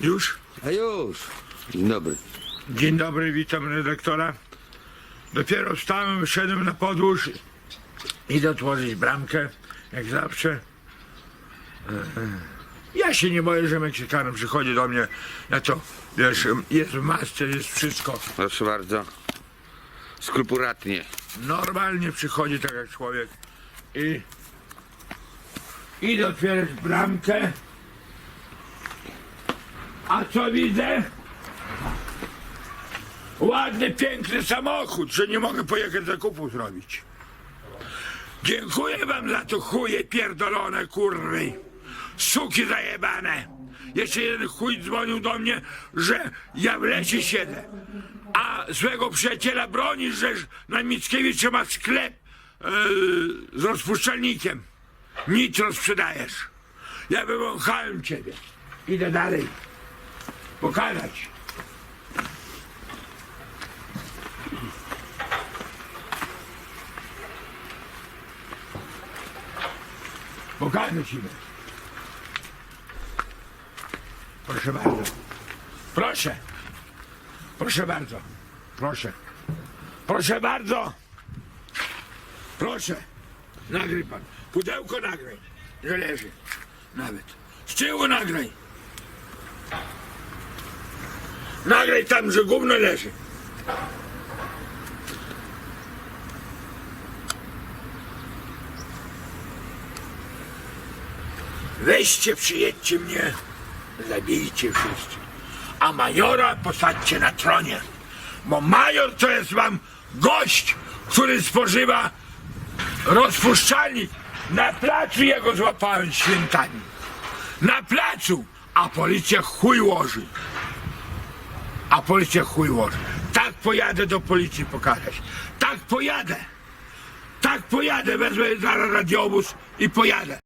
Już? A już. Dzień dobry. Dzień dobry, witam redaktora. Dopiero wstałem, wyszedłem na podwórz. Idę otworzyć bramkę, jak zawsze. E, Ja się nie boję, że Meksykanin przychodzi do mnie. Ja to, wiesz, jest w masce, jest wszystko. Proszę bardzo. Skrupulatnie. Normalnie przychodzi tak jak człowiek. I idę otwierać bramkę. A co widzę? Ładny, piękny samochód, że nie mogę pojechać zakupu zrobić. Dziękuję wam za to chuje pierdolone kurwy. Suki zajebane. Jeszcze jeden chuj dzwonił do mnie, że ja w lesie siedzę. A złego przyjaciela broni, że na Mickiewicza ma sklep e, z rozpuszczalnikiem. Nic rozprzedajesz. Ja wywąchałem ciebie. Idę dalej. Pokazać. Pokażę ci. Proszę bardzo. Proszę. Proszę bardzo. Proszę. Proszę bardzo. Proszę. Nagryj pan. Pudełko nagraj. Że leży. Nawet. Z tyłu nagraj. Nagraj tam, że gówno leży. Weźcie, przyjedźcie mnie, zabijcie wszyscy. A majora posadźcie na tronie. Bo major to jest wam gość, który spożywa rozpuszczalnik. Na placu jego złapałem świętami. Na placu, a policja chuj łoży. A policja chuj łoży. Tak pojadę do policji pokazać. Tak pojadę. Tak pojadę, wezmę zaraz radiowóz i pojadę.